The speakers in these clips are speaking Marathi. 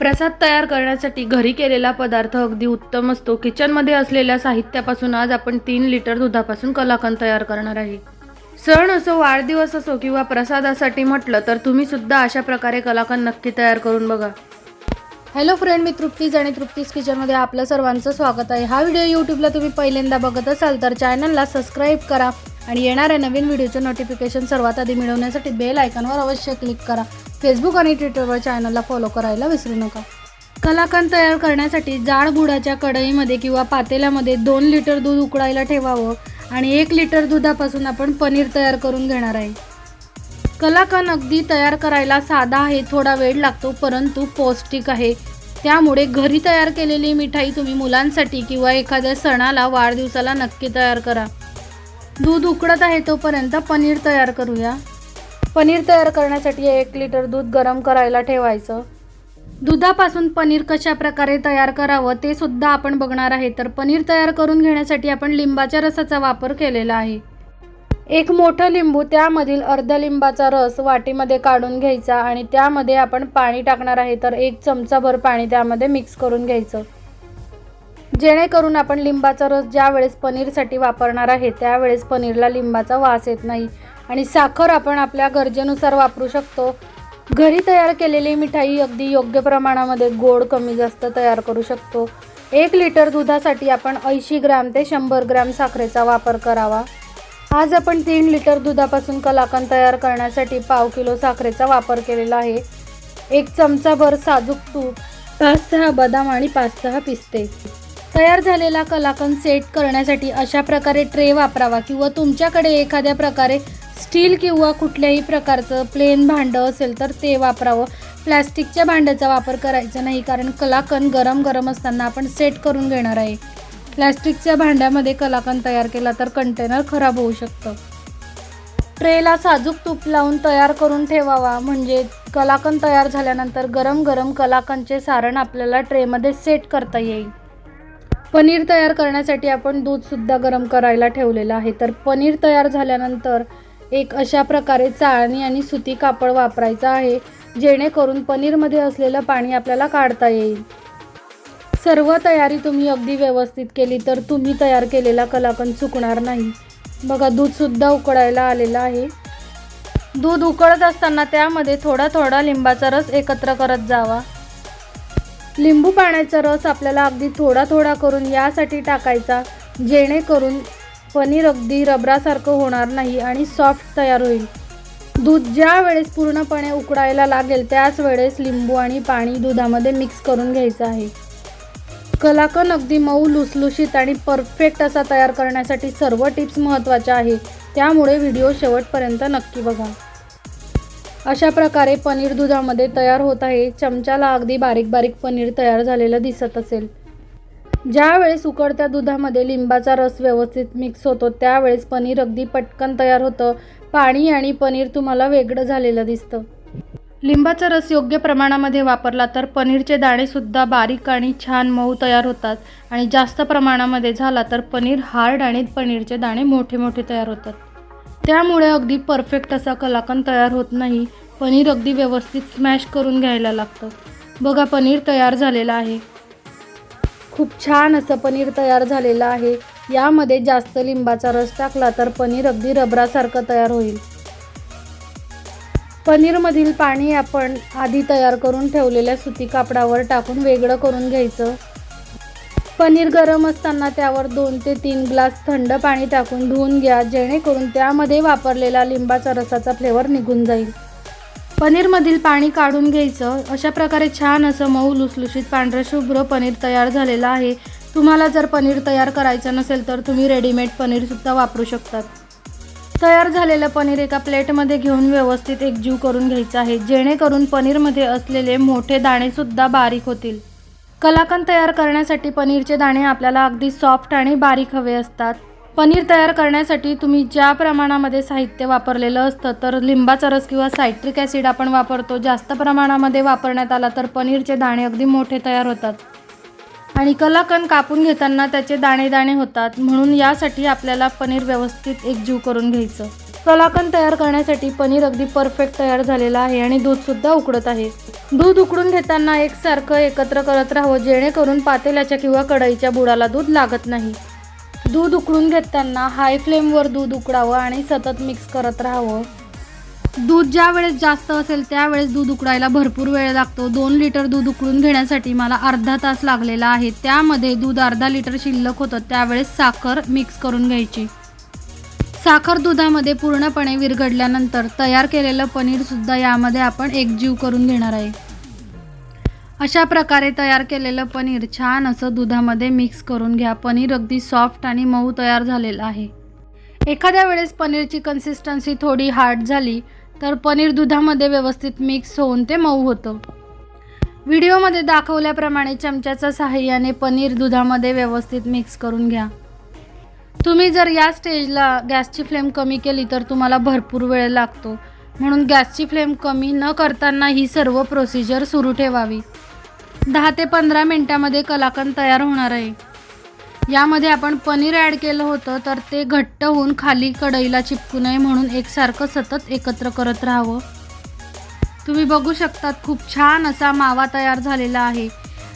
प्रसाद तयार करण्यासाठी घरी केलेला पदार्थ अगदी उत्तम असतो. किचनमध्ये असलेल्या साहित्यापासून आज आपण तीन लिटर दुधापासून कलाकंद तयार करणार आहे. सण असो वाढदिवस असो किंवा प्रसादासाठी म्हटलं तर तुम्ही सुद्धा अशा प्रकारे कलाकंद नक्की तयार करून बघा. हॅलो फ्रेंड मी तृप्तीज आणि तृप्तीज किचनमध्ये आपलं सर्वांचं स्वागत आहे. हा व्हिडिओ यूट्यूबला तुम्ही पहिल्यांदा बघत असाल तर चॅनलला सबस्क्राईब करा आणि येणाऱ्या नवीन व्हिडिओचं नोटिफिकेशन सर्वात आधी मिळवण्यासाठी बेल आयकॉनवर अवश्य क्लिक करा. फेसबुक आणि ट्विटरवर चॅनलला फॉलो करायला विसरू नका. कलाकंद तयार करण्यासाठी जाड बुडाच्या कढईमध्ये किंवा पातेल्यामध्ये दोन लिटर दूध उकळायला ठेवावं आणि एक लिटर दुधापासून आपण पनीर तयार करून घेणार आहे. कलाकंद अगदी तयार करायला साधा आहे थोडा वेळ लागतो परंतु पौष्टिक आहे. त्यामुळे घरी तयार केलेली मिठाई तुम्ही मुलांसाठी किंवा एखाद्या सणाला वाढदिवसाला नक्की तयार करा. दूध उकळत आहे तोपर्यंत पनीर तयार करूया. पनीर तयार करण्यासाठी एक लिटर दूध गरम करायला ठेवायचं. दुधापासून पनीर कशा प्रकारे तयार करावं ते सुद्धा आपण बघणार आहे. तर पनीर तयार करून घेण्यासाठी आपण लिंबाच्या रसाचा वापर केलेला आहे. एक मोठं लिंबू त्यामधील अर्धा लिंबाचा रस वाटीमध्ये काढून घ्यायचा आणि त्यामध्ये आपण पाणी टाकणार आहे. तर एक चमचाभर पाणी त्यामध्ये मिक्स करून घ्यायचं. जेणेकरून आपण लिंबाचा रस ज्या वेळेस पनीरसाठी वापरणार आहे त्यावेळेस पनीरला लिंबाचा वास येत नाही. आणि साखर आपण आपल्या गरजेनुसार वापरू शकतो. घरी तयार केलेली मिठाई अगदी योग्य प्रमाणामध्ये गोड कमी जास्त तयार करू शकतो. एक लिटर दुधासाठी आपण ऐंशी ग्रॅम ते शंभर ग्रॅम साखरेचा वापर करावा. आज आपण तीन लिटर दुधापासून कलाकंद तयार करण्यासाठी पाव किलो साखरेचा वापर केलेला आहे. एक चमचाभर साजूक तूप पाच सहा बदाम आणि पाच सहा पिस्ते. तयार झालेला कलाकंद सेट करण्यासाठी अशा प्रकारे ट्रे वापरावा किंवा तुमच्याकडे एखाद्या प्रकारे स्टील किंवा कुठल्याही प्रकारचं प्लेन भांडं असेल तर ते वापरावं. प्लॅस्टिकच्या भांड्याचा वापर करायचा नाही कारण कलाकंद गरम गरम असताना आपण सेट करून घेणार आहे. प्लॅस्टिकच्या भांड्यामध्ये कलाकंद तयार केला तर कंटेनर खराब होऊ शकतं. ट्रेला साजूक तूप लावून तयार करून ठेवावा म्हणजे कलाकंद तयार झाल्यानंतर गरम गरम कलाकंदचे सारण आपल्याला ट्रेमध्ये सेट करता येईल. पनीर तयार करण्यासाठी आपण दूधसुद्धा गरम करायला ठेवलेलं आहे. तर पनीर तयार झाल्यानंतर एक अशा प्रकारे चाळणी आणि सुती कापड वापरायचं आहे जेणेकरून पनीरमध्ये असलेलं पाणी आपल्याला काढता येईल. सर्व तयारी तुम्ही अगदी व्यवस्थित केली तर तुम्ही तयार केलेला कलाकंद चुकणार नाही. बघा दूधसुद्धा उकळायला आलेलं आहे. दूध उकळत असताना त्यामध्ये थोडा थोडा लिंबाचा रस एकत्र करत जावा. लिंबू पाण्याचा रस आपल्याला अगदी थोडा थोडा करून यासाठी टाकायचा जेणेकरून पनीर अगदी रबरासारखं होणार नाही आणि सॉफ्ट तयार होईल. दूध ज्या वेळेस पूर्णपणे उकडायला लागेल त्याच वेळेस लिंबू आणि पाणी दुधामध्ये मिक्स करून घ्यायचं आहे. कलाकंद अगदी मऊ लुसलुशीत आणि परफेक्ट असा तयार करण्यासाठी सर्व टिप्स महत्त्वाच्या आहे त्यामुळे व्हिडिओ शेवटपर्यंत नक्की बघा. अशा प्रकारे पनीर दुधामध्ये तयार होत आहे. चमच्याला अगदी बारीक बारीक पनीर तयार झालेलं दिसत असेल. ज्यावेळेस उकडत्या दुधामध्ये लिंबाचा रस व्यवस्थित मिक्स होतो त्यावेळेस पनीर अगदी पटकन तयार होतं. पाणी आणि पनीर तुम्हाला वेगळं झालेलं दिसतं. लिंबाचा रस योग्य प्रमाणामध्ये वापरला तर पनीरचे दाणेसुद्धा बारीक आणि छान मऊ तयार होतात. आणि जास्त प्रमाणामध्ये झाला तर पनीर हार्ड आणि पनीरचे दाणे मोठे मोठे तयार होतात. त्यामुळे अगदी परफेक्ट असा कलाकंद तयार होत नाही. पनीर अगदी व्यवस्थित स्मॅश करून घ्यायला लागतं. बघा पनीर तयार झालेलं आहे. खूप छान असं पनीर तयार झालेलं आहे. यामध्ये जास्त लिंबाचा रस टाकला तर पनीर अगदी रबरासारखं तयार होईल. पनीरमधील पाणी आपण आधी तयार करून ठेवलेल्या सुती कापडावर टाकून वेगळं करून घ्यायचं. पनीर गरम असताना त्यावर दोन ते तीन ग्लास थंड पाणी टाकून धुवून घ्या जेणेकरून त्यामध्ये वापरलेला लिंबाचा रसाचा फ्लेवर निघून जाईल. पनीरमधील पाणी काढून घ्यायचं. अशा प्रकारे छान असं मऊ लुसलुशीत पांढरं शुभ्र पनीर तयार झालेलं आहे. तुम्हाला जर पनीर तयार करायचं नसेल तर तुम्ही रेडीमेड पनीरसुद्धा वापरू शकतात. तयार झालेलं पनीर एका प्लेटमध्ये घेऊन व्यवस्थित एकजीव करून घ्यायचं आहे. जेणेकरून पनीरमध्ये असलेले मोठे दाणेसुद्धा बारीक होतील. कलाकंद तयार करण्यासाठी पनीरचे दाणे आपल्याला अगदी सॉफ्ट आणि बारीक हवे असतात. पनीर तयार करण्यासाठी तुम्ही ज्या प्रमाणामध्ये साहित्य वापरलेलं असतं तर लिंबाचा रस किंवा सायट्रिक ॲसिड आपण वापरतो. जास्त प्रमाणामध्ये वापरण्यात आला तर पनीरचे दाणे अगदी मोठे तयार होतात. आणि कलाकंद कापून घेताना त्याचे दाणे दाणे होतात. म्हणून यासाठी आपल्याला पनीर व्यवस्थित एकजीव करून घ्यायचं. कलाकंद तयार करण्यासाठी पनीर अगदी परफेक्ट तयार झालेलं आहे आणि दूधसुद्धा उकडत आहे. दूध उकडून घेताना एकसारखं एकत्र करत राहावं जेणेकरून पातेल्याच्या किंवा कढईच्या बुडाला दूध लागत नाही. दूध उकळून घेताना हाय फ्लेमवर दूध उकडावं आणि सतत मिक्स करत राहावं. दूध ज्या वेळेस जास्त असेल त्यावेळेस दूध उकडायला भरपूर वेळ लागतो. दोन लिटर दूध उकळून घेण्यासाठी मला अर्धा तास लागलेला आहे. त्यामध्ये दूध अर्धा लिटर शिल्लक होतं. त्यावेळेस साखर मिक्स करून घ्यायची. साखर दुधामध्ये पूर्णपणे विरघडल्यानंतर तयार केलेलं पनीरसुद्धा यामध्ये आपण एकजीव करून घेणार आहे. अशा प्रकारे तयार केलेलं पनीर छान असं दुधामध्ये मिक्स करून घ्या. पनीर अगदी सॉफ्ट आणि मऊ तयार झालेलं आहे. एखाद्या वेळेस पनीरची कन्सिस्टन्सी थोडी हार्ड झाली तर पनीर दुधामध्ये व्यवस्थित मिक्स होऊन ते मऊ होतं. व्हिडिओमध्ये दाखवल्याप्रमाणे चमच्याच्या सहाय्याने पनीर दुधामध्ये व्यवस्थित मिक्स करून घ्या. तुम्ही जर या स्टेजला गॅसची फ्लेम कमी केली तर तुम्हाला भरपूर वेळ लागतो. म्हणून गॅसची फ्लेम कमी न करताना ही सर्व प्रोसिजर सुरू ठेवावी. दहा ते पंधरा मिनटामध्ये कलाकंद तयार होणार आहे. यामध्ये आपण पनीर ॲड केलं होतं तर ते घट्ट होऊन खाली कढईला चिपकू नये म्हणून एकसारखं सतत एकत्र करत राहावं. तुम्ही बघू शकतात खूप छान असा मावा तयार झालेला आहे.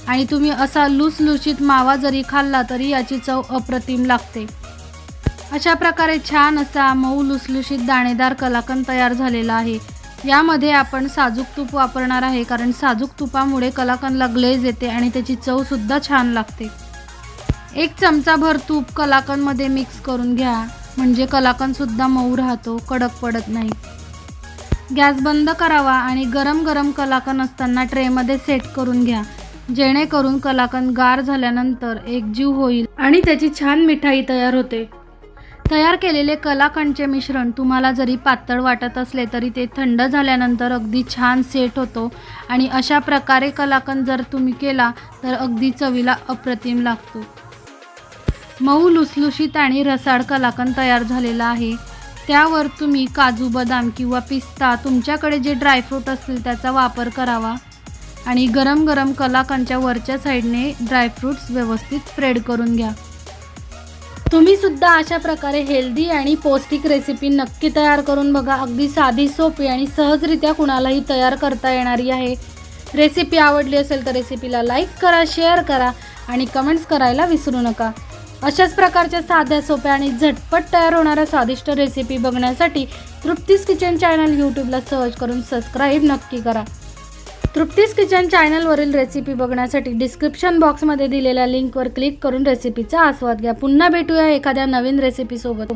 आणि तुम्ही असा लुसलुशीत मावा जरी खाल्ला तरी याची चव अप्रतिम लागते. अशा प्रकारे छान असा मऊ लुसलुशीत दाणेदार कलाकंद तयार झालेला आहे. यामध्ये आपण साजूक तूप वापरणार आहे कारण साजूक तुपामुळे कलाकंदला ग्लेज येते आणि त्याची चवसुद्धा छान लागते. एक चमचाभर तूप कलाकंदमध्ये मिक्स करून घ्या म्हणजे कलाकंदसुद्धा मऊ राहतो कडक पडत नाही. गॅस बंद करावा आणि गरम गरम कलाकंद असताना ट्रेमध्ये सेट करून घ्या जेणेकरून कलाकंद गार झाल्यानंतर एकजीव होईल आणि त्याची छान मिठाई तयार होते. तयार केलेले कलाकंदचे मिश्रण तुम्हाला जरी पातळ वाटत असले तरी ते थंड झाल्यानंतर अगदी छान सेट होतो. आणि अशा प्रकारे कलाकंद जर तुम्ही केला तर अगदी चवीला अप्रतिम लागतो. मऊ लुसलुशीत आणि रसाळ कलाकंद तयार झालेला आहे. त्यावर तुम्ही काजू बदाम किंवा पिस्ता तुमच्याकडे जे ड्रायफ्रूट असतील त्याचा वापर करावा. आणि गरम गरम कलाकंदच्या वरच्या साईडने ड्रायफ्रूट्स व्यवस्थित स्प्रेड करून घ्या. तुम्ही सुद्धा अशा प्रकारे हेल्दी आणि पौष्टिक रेसिपी नक्की तयार करून बघा. अगदी साधी सोपी आणि सहजरित्या कुणालाही तयार करता येणारी आहे. रेसिपी आवडली असेल तर रेसिपीला लाईक करा शेअर करा आणि कमेंट्स करायला विसरू नका. अशाच प्रकारच्या साध्या सोप्या आणि झटपट तयार होणाऱ्या स्वादिष्ट रेसिपी बघण्यासाठी तृप्तीस किचन चॅनल यूट्यूबला सर्च करून सबस्क्राईब नक्की करा. तृप्तीस किचन चॅनलवरील रेसिपी बघण्यासाठी डिस्क्रिप्शन बॉक्समध्ये दिलेल्या लिंकवर क्लिक करून रेसिपीचा आस्वाद घ्या. पुन्हा भेटूया एखाद्या नवीन रेसिपीसोबत